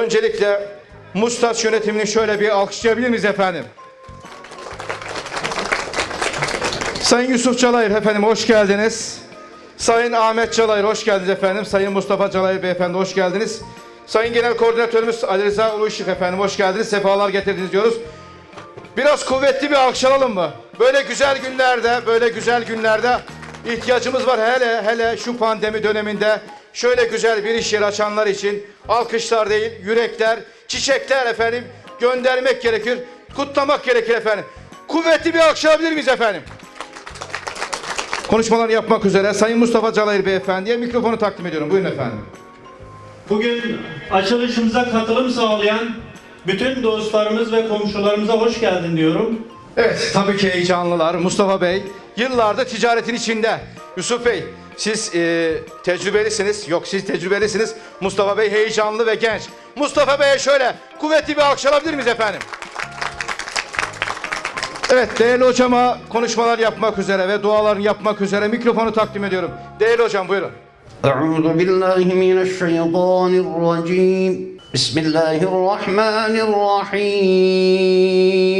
Öncelikle Mustaç yönetimini şöyle bir alkışlayabilir miyiz efendim? Sayın Yusuf Çalayır efendim hoş geldiniz. Sayın Ahmet Çalayır hoş geldiniz efendim. Sayın Mustafa Çalayır beyefendi hoş geldiniz. Sayın Genel Koordinatörümüz Ali Rıza Uluışık efendim hoş geldiniz. Sefalar getirdiniz diyoruz. Biraz kuvvetli bir alkış alalım mı? Böyle güzel günlerde, böyle güzel günlerde ihtiyacımız var. Hele hele şu pandemi döneminde şöyle güzel bir iş yeri açanlar için alkışlar değil, yürekler, çiçekler efendim göndermek gerekir, kutlamak gerekir efendim. Kuvvetli bir alkış alabilir miyiz efendim? Konuşmalarını yapmak üzere Sayın Mustafa Calayır Beyefendi'ye mikrofonu takdim ediyorum. Buyurun efendim. Bugün açılışımıza katılım sağlayan bütün dostlarımız ve komşularımıza hoş geldin diyorum. Evet tabii ki heyecanlılar. Mustafa Bey yıllardır ticaretin içinde. Yusuf Bey siz e, tecrübelisiniz. Yok siz tecrübelisiniz. Mustafa Bey heyecanlı ve genç. Mustafa Bey'e şöyle kuvvetli bir alkış alabilir miyiz efendim? Evet değerli hocama konuşmalar yapmak üzere ve dualarını yapmak üzere mikrofonu takdim ediyorum. Değerli hocam buyurun. Euzu billahi mineşşeytanirracim. Bismillahirrahmanirrahim.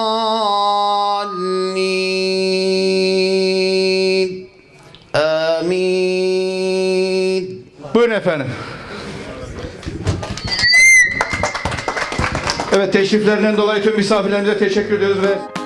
Hamid. Buyurun efendim. Evet teşriflerinden dolayı tüm misafirlerimize teşekkür ediyoruz ve